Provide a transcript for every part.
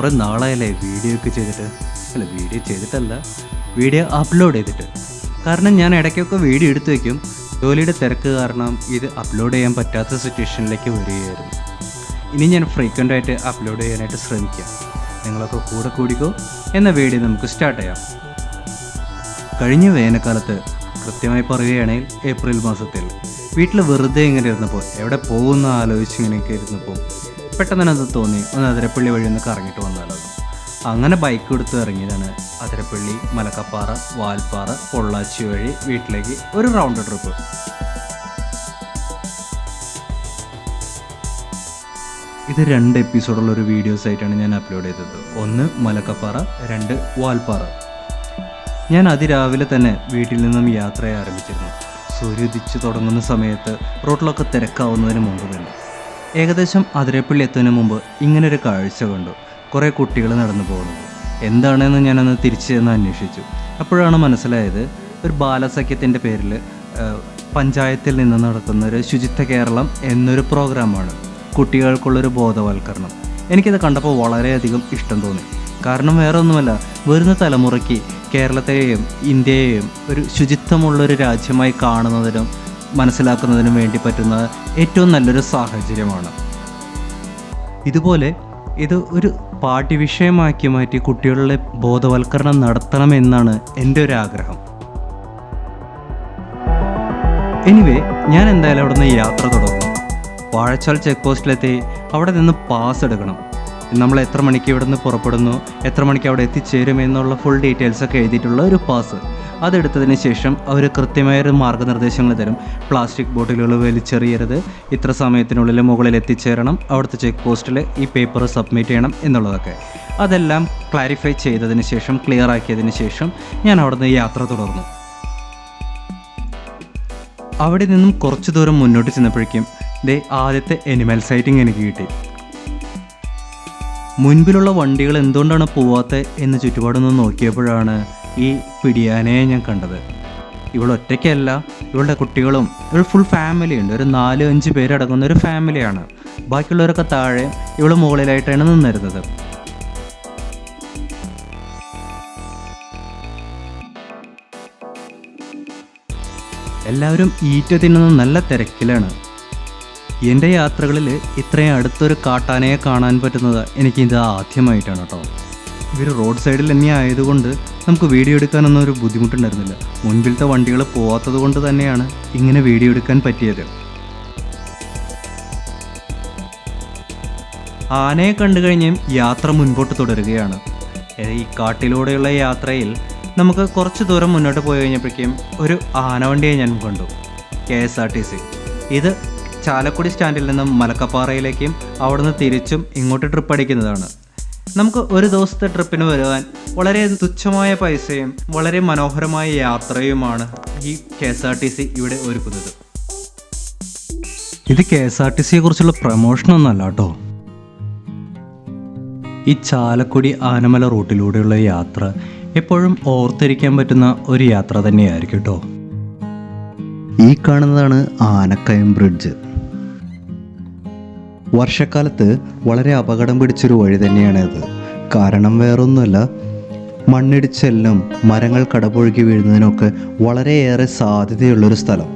കുറേ നാളായല്ലേ വീഡിയോ ഒക്കെ ചെയ്തിട്ട്? അല്ല വീഡിയോ ചെയ്തിട്ടല്ല വീഡിയോ അപ്ലോഡ് ചെയ്തിട്ട്. കാരണം ഞാൻ ഇടയ്ക്കൊക്കെ വീഡിയോ എടുത്തു വയ്ക്കും ജോലിയുടെ തിരക്ക് കാരണം ഇത് അപ്ലോഡ് ചെയ്യാൻ പറ്റാത്ത സിറ്റുവേഷനിലേക്ക് വരികയായിരുന്നു. ഇനി ഞാൻ ഫ്രീക്വന്റ് ആയിട്ട് അപ്ലോഡ് ചെയ്യാനായിട്ട് ശ്രമിക്കാം. നിങ്ങളൊക്കെ കൂടെ കൂടിക്കോ? എന്ന വീഡിയോ നമുക്ക് സ്റ്റാർട്ട് ചെയ്യാം. കഴിഞ്ഞ വേനൽക്കാലത്ത് കൃത്യമായി പറയുകയാണെങ്കിൽ ഏപ്രിൽ മാസത്തിൽ. വീട്ടിൽ വെറുതെ ഇങ്ങനെ ഇരുന്നപ്പോൾ എവിടെ പോകുന്ന ആലോചിച്ച് ഇങ്ങനെയൊക്കെ ഇരുന്നപ്പോൾ പെട്ടെന്ന് തന്നെ? അത് തോന്നി ഒന്ന് അതിരപ്പള്ളി വഴി ഒന്ന് കറങ്ങിയിട്ട് വന്നാലോ? അങ്ങനെ ബൈക്ക് എടുത്ത് ഇറങ്ങിയതാണ് അതിരപ്പള്ളി മലക്കപ്പാറ വാൽപ്പാറ പൊള്ളാച്ചി വഴി വീട്ടിലേക്ക് ഒരു റൗണ്ട് ട്രിപ്പ് ഇത് രണ്ട് എപ്പിസോഡുള്ള ഒരു വീഡിയോസ് ആയിട്ടാണ് ഞാൻ അപ്ലോഡ് ചെയ്തത്. ഒന്ന് മലക്കപ്പാറ രണ്ട് വാൽപ്പാറ. ഞാൻ അതിരാവിലെ തന്നെ വീട്ടിൽ നിന്നും യാത്ര ആരംഭിച്ചിരുന്നു സൂര്യോദിച്ച് തുടങ്ങുന്ന സമയത്ത് റോട്ടിലൊക്കെ തിരക്കാവുന്നതിന് മുമ്പ് തന്നെ. ഏകദേശം അതിരപ്പള്ളി എത്തുന്നതിന് മുമ്പ് ഇങ്ങനൊരു കാഴ്ച കണ്ടു. കുറേ കുട്ടികൾ നടന്നു പോകുന്നത്. എന്താണെന്ന് ഞാനന്ന് തിരിച്ചു ചെന്ന് അന്വേഷിച്ചു. അപ്പോഴാണ് മനസ്സിലായത് ഒരു ബാലസഖ്യത്തിന്റെ പേരിൽ പഞ്ചായത്തിൽ നിന്ന് നടത്തുന്ന ഒരു ശുചിത്വ കേരളം എന്നൊരു പ്രോഗ്രാമാണ്. കുട്ടികൾക്കുള്ളൊരു ബോധവൽക്കരണം. എനിക്കിത് കണ്ടപ്പോൾ വളരെയധികം ഇഷ്ടം തോന്നി. കാരണം വേറെ ഒന്നുമല്ല വരുന്ന തലമുറയ്ക്ക് കേരളത്തെയും ഇന്ത്യയെയും ഒരു ശുചിത്വമുള്ളൊരു രാജ്യമായി കാണുന്നതിനും മനസ്സിലാക്കുന്നതിനും വേണ്ടി പറ്റുന്ന ഏറ്റവും നല്ലൊരു സാഹചര്യമാണ്. ഇതുപോലെ ഇത് ഒരു പാഠ്യവിഷയമാക്കി മാറ്റി കുട്ടികളുടെ ബോധവൽക്കരണം നടത്തണമെന്നാണ് എന്റെ ഒരു ആഗ്രഹം. എനിവേ ഞാൻ എന്തായാലും അവിടെ നിന്ന് യാത്ര തുടങ്ങും. വാഴച്ചാൽ ചെക്ക് പോസ്റ്റിലെത്തി അവിടെ നിന്ന് പാസ് എടുക്കണം. നമ്മൾ എത്ര മണിക്ക് ഇവിടെ നിന്ന് പുറപ്പെടുന്നു എത്ര മണിക്ക് അവിടെ എത്തിച്ചേരും എന്നുള്ള ഫുൾ ഡീറ്റെയിൽസ് ഒക്കെ എഴുതിയിട്ടുള്ള ഒരു പാസ്. അതെടുത്തതിന് ശേഷം അവർ കൃത്യമായൊരു മാർഗനിർദ്ദേശങ്ങൾ തരും. പ്ലാസ്റ്റിക് ബോട്ടിലുകൾ വലിച്ചെറിയരുത്. ഇത്ര സമയത്തിനുള്ളിൽ മുകളിൽ എത്തിച്ചേരണം. അവിടുത്തെ ചെക്ക് പോസ്റ്റിൽ ഈ പേപ്പർ സബ്മിറ്റ് ചെയ്യണം എന്നുള്ളതൊക്കെ. അതെല്ലാം ക്ലാരിഫൈ ചെയ്തതിന് ശേഷം ക്ലിയർ ആക്കിയതിന് ശേഷം ഞാൻ അവിടുന്ന് യാത്ര തുടർന്നു. അവിടെ നിന്നും കുറച്ച് ദൂരം മുന്നോട്ട് ചെന്നപ്പോഴേക്കും ദേ ആദ്യത്തെ എനിമൽ സൈറ്റിംഗ് എനിക്ക് കിട്ടി. മുൻപിലുള്ള വണ്ടികൾ എന്തുകൊണ്ടാണ് പോവാത്തത് എന്ന് ചുറ്റുപാടൊന്ന് നോക്കിയപ്പോഴാണ് ഈ പിടിയാനെ ഞാൻ കണ്ടത്. ഇവൾ ഒറ്റയ്ക്കല്ല ഇവളുടെ കുട്ടികളും ഇവൾ ഫുൾ ഫാമിലി ഉണ്ട്. ഒരു നാല് അഞ്ച് പേരടങ്ങുന്ന ഒരു ഫാമിലിയാണ് ബാക്കിയുള്ളവരൊക്കെ താഴെ ഇവൾ മുകളിലായിട്ടാണ് നിന്നിരുന്നത്. എല്ലാവരും ഈറ്റ തിന്നുന്ന നല്ല തിരക്കിലാണ്. എന്റെ യാത്രകളിൽ ഇത്രയും അടുത്തൊരു കാട്ടാനയെ കാണാൻ പറ്റുന്നത് എനിക്ക് ഇത് ആദ്യമായിട്ടാണ് കേട്ടോ. ഇവർ റോഡ് സൈഡിൽ തന്നെ ആയതുകൊണ്ട് നമുക്ക് വീഡിയോ എടുക്കാനൊന്നും ഒരു ബുദ്ധിമുട്ടുണ്ടായിരുന്നില്ല. മുൻപിലത്തെ വണ്ടികൾ പോവാത്തത് കൊണ്ട് തന്നെയാണ് ഇങ്ങനെ വീഡിയോ എടുക്കാൻ പറ്റിയത്. ആനയെ കണ്ടു കഴിഞ്ഞും യാത്ര മുൻപോട്ട് തുടരുകയാണ്. ഈ കാട്ടിലൂടെയുള്ള യാത്രയിൽ നമുക്ക് കുറച്ച് ദൂരം മുന്നോട്ട് പോയി കഴിഞ്ഞപ്പോഴേക്കും ഒരു ആനവണ്ടിയെ ഞാൻ കണ്ടു. K S R T C. ഇത് ചാലക്കുടി സ്റ്റാൻഡിൽ നിന്നും മലക്കപ്പാറയിലേക്കും അവിടുന്ന് തിരിച്ചും ഇങ്ങോട്ട് ട്രിപ്പ് അടിക്കുന്നതാണ്. നമുക്ക് ഒരു ദിവസത്തെ ട്രിപ്പിന് വരുവാൻ വളരെ തുച്ഛമായ പൈസയും വളരെ മനോഹരമായ യാത്രയുമാണ് ഈ K S R T C ഇവിടെ ഒരുക്കുന്നത്. ഇത് കെ എസ് ആർ ടി സിയെ കുറിച്ചുള്ള പ്രമോഷൻ ഒന്നല്ല കേട്ടോ. ഈ ചാലക്കുടി ആനമല റൂട്ടിലൂടെയുള്ള യാത്ര എപ്പോഴും ഓർത്തിരിക്കാൻ പറ്റുന്ന ഒരു യാത്ര തന്നെയായിരിക്കും കേട്ടോ. ഈ കാണുന്നതാണ് ആനക്കയം ബ്രിഡ്ജ്. വർഷക്കാലത്ത് വളരെ അപകടം പിടിച്ചൊരു വഴി തന്നെയാണ് ഇത് കാരണം വേറൊന്നുമല്ല മണ്ണിടിച്ചെല്ലും മരങ്ങൾ കടപുഴകി വീഴുന്നതിനൊക്കെ വളരെയേറെ സാധ്യതയുള്ളൊരു സ്ഥലം.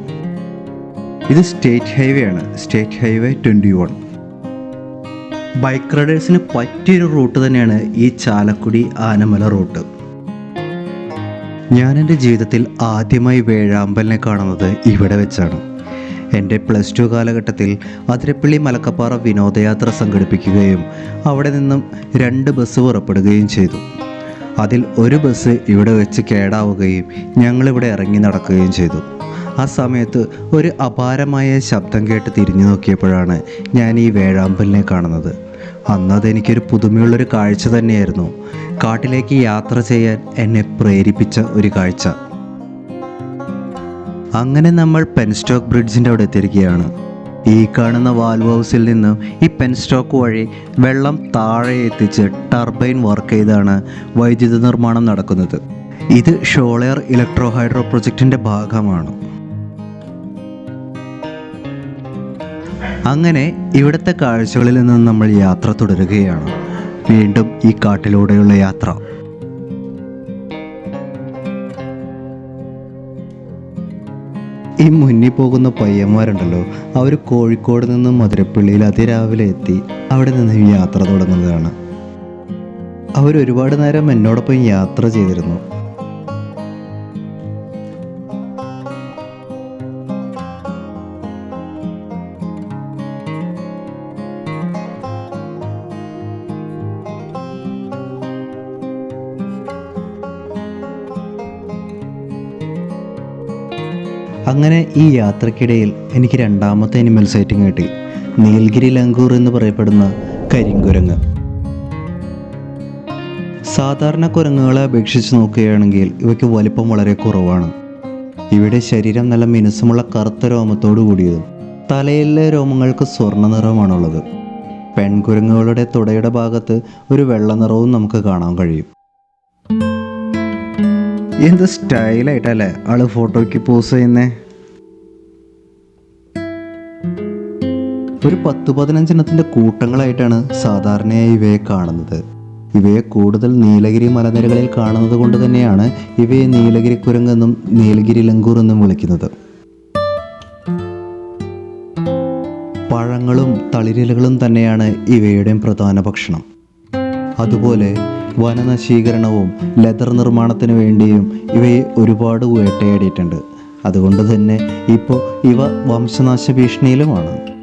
ഇത് സ്റ്റേറ്റ് ഹൈവേ ആണ്. State highway twenty one. Bike റൈഡേഴ്സിന് പറ്റിയൊരു റൂട്ട് തന്നെയാണ് ഈ ചാലക്കുടി ആനമല റൂട്ട്. ഞാൻ എന്റെ ജീവിതത്തിൽ ആദ്യമായി വേഴാമ്പലിനെ കാണുന്നത് ഇവിടെ വെച്ചാണ്. എന്റെ പ്ലസ് ടു കാലഘട്ടത്തിൽ അതിരപ്പള്ളി മലക്കപ്പാറ വിനോദയാത്ര സംഘടിപ്പിക്കുകയും അവിടെ നിന്നും രണ്ട് ബസ് പുറപ്പെടുകയും ചെയ്തു. അതിൽ ഒരു ബസ് ഇവിടെ വെച്ച് കേടാവുകയും ഞങ്ങളിവിടെ ഇറങ്ങി നടക്കുകയും ചെയ്തു. ആ സമയത്ത് ഒരു അപാരമായ ശബ്ദം കേട്ട് തിരിഞ്ഞു നോക്കിയപ്പോഴാണ് ഞാൻ ഈ വേഴാമ്പലിനെ കാണുന്നത്. അന്ന് അതെനിക്കൊരു പുതുമയുള്ളൊരു കാഴ്ച തന്നെയായിരുന്നു. കാട്ടിലേക്ക് യാത്ര ചെയ്യാൻ എന്നെ പ്രേരിപ്പിച്ച ഒരു കാഴ്ച. അങ്ങനെ നമ്മൾ പെൻസ്റ്റോക്ക് ബ്രിഡ്ജിന്റെ അവിടെ എത്തിയിരിക്കുകയാണ്. ഈ കാണുന്ന വാൽവ് ഹൗസിൽ നിന്നും ഈ പെൻസ്റ്റോക്ക് വഴി വെള്ളം താഴെ എത്തിച്ച് ടർബൈൻ വർക്ക് ചെയ്താണ് വൈദ്യുത നിർമ്മാണം നടക്കുന്നത്. ഇത് ഷോളയർ ഇലക്ട്രോ ഹൈഡ്രോ പ്രൊജക്റ്റിന്റെ ഭാഗമാണ്. അങ്ങനെ ഇവിടുത്തെ കാഴ്ചകളിൽ നിന്ന് നമ്മൾ യാത്ര തുടരുകയാണ്. വീണ്ടും ഈ കാട്ടിലൂടെയുള്ള യാത്ര. ഈ മുന്നിൽ പോകുന്ന പയ്യന്മാരുണ്ടല്ലോ. അവർ കോഴിക്കോട് നിന്ന് മധുരപ്പള്ളിയിൽ അതിരാവിലെ എത്തി അവിടെ നിന്ന് യാത്ര തുടങ്ങുന്നതാണ്. അവരൊരുപാട് നേരം എന്നോടൊപ്പം യാത്ര ചെയ്തിരുന്നു. അങ്ങനെ ഈ യാത്രക്കിടയിൽ എനിക്ക് രണ്ടാമത്തെ അനിമൽ സൈറ്റിംഗ് കിട്ടി. നീൽഗിരി ലങ്കൂർ എന്ന് പറയപ്പെടുന്ന കരിങ്കുരങ്ങ്. സാധാരണ കുരങ്ങുകളെ അപേക്ഷിച്ച് നോക്കുകയാണെങ്കിൽ ഇവയ്ക്ക് വലിപ്പം വളരെ കുറവാണ്. ഇവയുടെ ശരീരം നല്ല മിനുസമുള്ള കറുത്ത രോമത്തോടു കൂടിയതും. തലയിലെ രോമങ്ങൾക്ക് സ്വർണ നിറമാണുള്ളത്. പെൺകുരങ്ങുകളുടെ തുടയുടെ ഭാഗത്ത് ഒരു വെള്ള നിറവും നമുക്ക് കാണാൻ കഴിയും. എന്ത് സ്റ്റൈലായിട്ടല്ലേ ആൾ ഫോട്ടോയ്ക്ക് പോസ് ചെയ്യുന്നേ? ഒരു പത്ത് പതിനഞ്ചെണ്ണത്തിന്റെ കൂട്ടങ്ങളായിട്ടാണ് സാധാരണയായി ഇവയെ കാണുന്നത്. ഇവയെ കൂടുതൽ നീലഗിരി മലനിരകളിൽ കാണുന്നത് കൊണ്ട് തന്നെയാണ് ഇവയെ നീലഗിരി കുരങ്ങെന്നും നീലഗിരി ലങ്കൂർ എന്നും വിളിക്കുന്നത്. പഴങ്ങളും തളിരിലകളും തന്നെയാണ് ഇവയുടെയും പ്രധാന ഭക്ഷണം. അതുപോലെ വനനശീകരണവും ലെതർ നിർമ്മാണത്തിന് വേണ്ടിയും ഇവയെ ഒരുപാട് വേട്ടയാടിയിട്ടുണ്ട്. അതുകൊണ്ട് തന്നെ ഇപ്പോൾ ഇവ വംശനാശ ഭീഷണിയിലുമാണ്.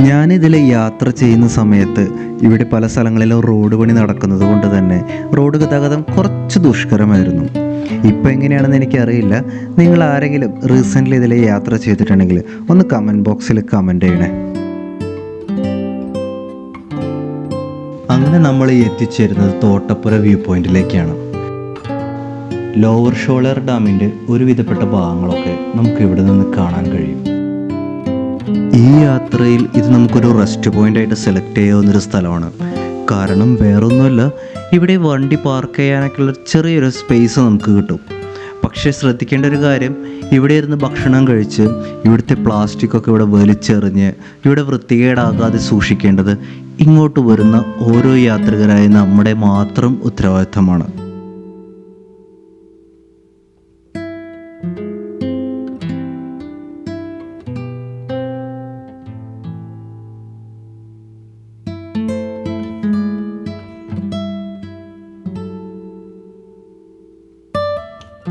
ഞാനിതിൽ യാത്ര ചെയ്യുന്ന സമയത്ത് ഇവിടെ പല സ്ഥലങ്ങളിലും റോഡ് പണി നടക്കുന്നത് കൊണ്ട് തന്നെ റോഡ് ഗതാഗതം കുറച്ച് ദുഷ്കരമായിരുന്നു. ഇപ്പം എങ്ങനെയാണെന്ന് എനിക്കറിയില്ല. നിങ്ങൾ ആരെങ്കിലും റീസെന്റ്ലി ഇതിൽ യാത്ര ചെയ്തിട്ടുണ്ടെങ്കിൽ ഒന്ന് കമന്റ് ബോക്സിൽ കമന്റ് ചെയ്യണേ. അങ്ങനെ നമ്മൾ എത്തിച്ചേരുന്നത് തോട്ടപ്പുര വ്യൂ പോയിന്റിലേക്കാണ്. ലോവർ ഷോളർ ഡാമിന്റെ ഒരുവിധപ്പെട്ട ഭാഗങ്ങളൊക്കെ നമുക്ക് ഇവിടെ നിന്ന് കാണാൻ കഴിയും. ഈ യാത്രയിൽ ഇത് നമുക്കൊരു റെസ്റ്റ് പോയിന്റ് ആയിട്ട് സെലക്ട് ചെയ്യാവുന്നൊരു സ്ഥലമാണ്. കാരണം വേറൊന്നുമല്ല ഇവിടെ വണ്ടി പാർക്ക് ചെയ്യാനൊക്കെയുള്ള ചെറിയൊരു സ്പേസ് നമുക്ക് കിട്ടും. പക്ഷേ ശ്രദ്ധിക്കേണ്ട ഒരു കാര്യം ഇവിടെ ഇരുന്ന് ഭക്ഷണം കഴിച്ച് ഇവിടുത്തെ പ്ലാസ്റ്റിക് ഒക്കെ ഇവിടെ വലിച്ചെറിഞ്ഞ് ഇവിടെ വൃത്തികേടാകാതെ സൂക്ഷിക്കേണ്ടത് ഇങ്ങോട്ട് വരുന്ന ഓരോ യാത്രികരായ നമ്മുടെ മാത്രം ഉത്തരവാദിത്തമാണ്.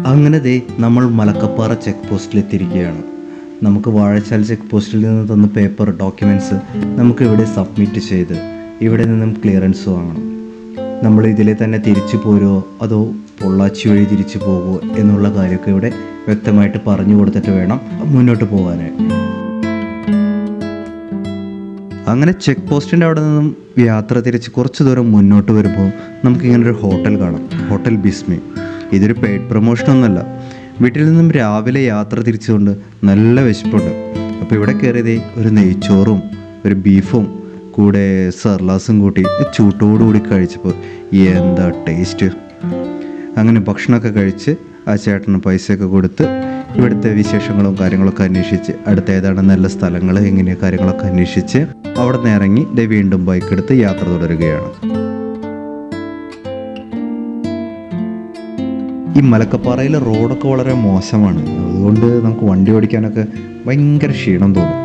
അങ്ങനെ ദേ നമ്മൾ മലക്കപ്പാറ ചെക്ക് പോസ്റ്റിൽ എത്തിയിരിക്കുകയാണ്. നമുക്ക് വാഴച്ചാൽ ചെക്ക് പോസ്റ്റിൽ നിന്ന് തന്ന പേപ്പർ ഡോക്യുമെന്റ്സ് നമുക്ക് ഇവിടെ സബ്മിറ്റ് ചെയ്ത് ഇവിടെ നിന്നും ക്ലിയറൻസ് വാങ്ങണം. നമ്മൾ ഇതിലെ തന്നെ തിരിച്ചു പോരുമോ അതോ പൊള്ളാച്ചി വഴി തിരിച്ചു പോകുമോ എന്നുള്ള കാര്യമൊക്കെ ഇവിടെ വ്യക്തമായിട്ട് പറഞ്ഞു കൊടുത്തിട്ട് വേണം മുന്നോട്ട് പോകാനായിട്ട്. അങ്ങനെ ചെക്ക് പോസ്റ്റിന്റെ അവിടെ നിന്നും യാത്ര തിരിച്ച് കുറച്ച് ദൂരം മുന്നോട്ട് വരുമ്പോൾ നമുക്കിങ്ങനെ ഒരു ഹോട്ടൽ കാണാം. ഹോട്ടൽ ബിസ്മി ഇതൊരു പെയ്ഡ് പ്രൊമോഷൻ ഒന്നുമല്ല. വീട്ടിൽ നിന്നും രാവിലെ യാത്ര തിരിച്ചുകൊണ്ട് നല്ല വിശപ്പുണ്ട്. അപ്പോൾ ഇവിടെ കയറിയതേ ഒരു നെയ്ച്ചോറും ഒരു ബീഫും കൂടെ സർലാസും കൂട്ടി ചൂട്ടോടുകൂടി കഴിച്ചപ്പോൾ എന്താ ടേസ്റ്റ് അങ്ങനെ ഭക്ഷണമൊക്കെ കഴിച്ച് ആ ചേട്ടന് പൈസയൊക്കെ കൊടുത്ത് ഇവിടുത്തെ വിശേഷങ്ങളും കാര്യങ്ങളൊക്കെ അന്വേഷിച്ച് അടുത്ത ഏതാണ് നല്ല സ്ഥലങ്ങൾ എങ്ങനെയാണ് കാര്യങ്ങളൊക്കെ അന്വേഷിച്ച് അവിടെ നിന്ന് ഇറങ്ങി വീണ്ടും ബൈക്ക് എടുത്ത് യാത്ര തുടരുകയാണ്. ഈ മലക്കപ്പാറയിലെ റോഡൊക്കെ വളരെ മോശമാണ്. അതുകൊണ്ട് നമുക്ക് വണ്ടി ഓടിക്കാനൊക്കെ ഭയങ്കര ക്ഷീണം തോന്നും.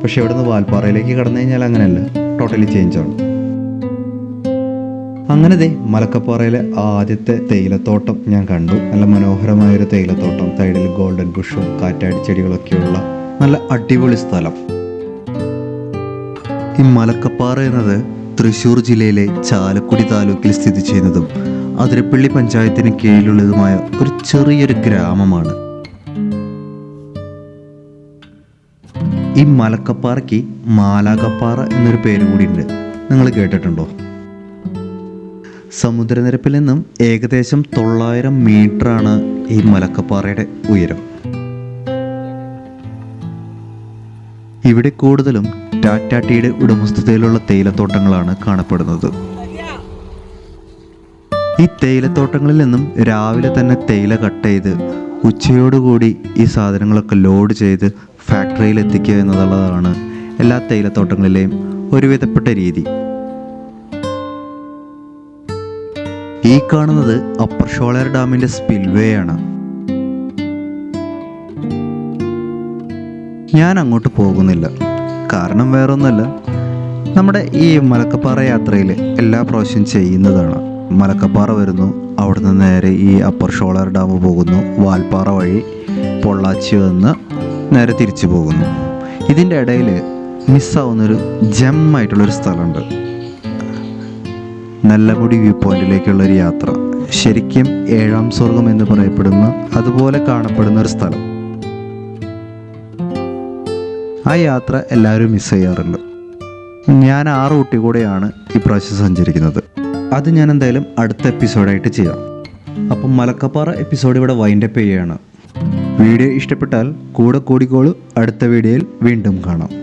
പക്ഷെ ഇവിടെ നിന്ന് വാൽപ്പാറയിലേക്ക് കടന്നു കഴിഞ്ഞാൽ അങ്ങനെയല്ല. ടോട്ടലി ചേഞ്ച് ആണ്. അങ്ങനെ ദേ മലക്കപ്പാറയിലെ ആദ്യത്തെ തേയിലത്തോട്ടം ഞാൻ കണ്ടു. നല്ല മനോഹരമായൊരു തേയിലത്തോട്ടം. സൈഡിൽ ഗോൾഡൻ ബുഷും കാറ്റാടി ചെടികളൊക്കെയുള്ള നല്ല അടിപൊളി സ്ഥലം. ഈ മലക്കപ്പാറ എന്നത് തൃശ്ശൂർ ജില്ലയിലെ ചാലക്കുടി താലൂക്കിൽ സ്ഥിതി ചെയ്യുന്നതും അതിരപ്പള്ളി പഞ്ചായത്തിന് കീഴിലുള്ളതുമായ ഒരു ചെറിയൊരു ഗ്രാമമാണ്. ഈ മലക്കപ്പാറയ്ക്ക് മാലാകപ്പാറ എന്നൊരു പേര് കൂടിയുണ്ട്. നിങ്ങൾ കേട്ടിട്ടുണ്ടോ? സമുദ്രനിരപ്പിൽ നിന്നും ഏകദേശം തൊള്ളായിരം ആണ് ഈ മലക്കപ്പാറയുടെ ഉയരം. ഇവിടെ കൂടുതലും ടാറ്റ ടീയുടെ ഉടമസ്ഥതയിലുള്ള തേയിലത്തോട്ടങ്ങളാണ് കാണപ്പെടുന്നത്. ഈ തേയിലത്തോട്ടങ്ങളിൽ നിന്നും രാവിലെ തന്നെ തേയില കട്ട് ചെയ്ത് ഉച്ചയോടുകൂടി ഈ സാധനങ്ങളൊക്കെ ലോഡ് ചെയ്ത് ഫാക്ടറിയിൽ എത്തിക്കുക എന്നുള്ളതാണ് എല്ലാ തേയിലത്തോട്ടങ്ങളിലെയും ഒരുവിധപ്പെട്ട രീതി. ഈ കാണുന്നത് അപ്പർ ഷോളർ ഡാമിന്റെ സ്പിൽവേ ആണ്. ഞാൻ അങ്ങോട്ട് പോകുന്നില്ല. കാരണം വേറൊന്നുമല്ല. നമ്മുടെ ഈ മലക്കപ്പാറ യാത്രയിൽ എല്ലാ പ്രാവശ്യം ചെയ്യുന്നതാണ്. മലക്കപ്പാറ വരുന്നു. അവിടുന്ന് നേരെ ഈ അപ്പർ ഷോളർ ഡാം പോകുന്നു. വാൽപ്പാറ വഴി പൊള്ളാച്ചി വന്ന് നേരെ തിരിച്ചു പോകുന്നു. ഇതിന്റെ ഇടയിൽ മിസ്സാവുന്നൊരു ജമ്മായിട്ടുള്ളൊരു സ്ഥലമുണ്ട്. നല്ലമുടി വ്യൂ പോയിന്റിലേക്കുള്ള ഒരു യാത്ര. ശരിക്കും ഏഴാം സ്വർഗം എന്ന് പറയപ്പെടുന്ന അതുപോലെ കാണപ്പെടുന്ന ഒരു സ്ഥലം. ആ യാത്ര എല്ലാവരും മിസ് ചെയ്യാറുണ്ട്. ഞാൻ ആ റൂട്ടിൽ കൂടെയാണ് ഇപ്രാവശ്യം സഞ്ചരിക്കുന്നത്. അത് ഞാൻ എന്തായാലും അടുത്ത എപ്പിസോഡായിട്ട് ചെയ്യാം. അപ്പം മലക്കപ്പാറ എപ്പിസോഡ് ഇവിടെ വൈൻഡപ്പ് ചെയ്യുകയാണ്. വീഡിയോ ഇഷ്ടപ്പെട്ടാൽ കൂടെ കൂടിക്കോളൂ അടുത്ത വീഡിയോയിൽ വീണ്ടും കാണാം.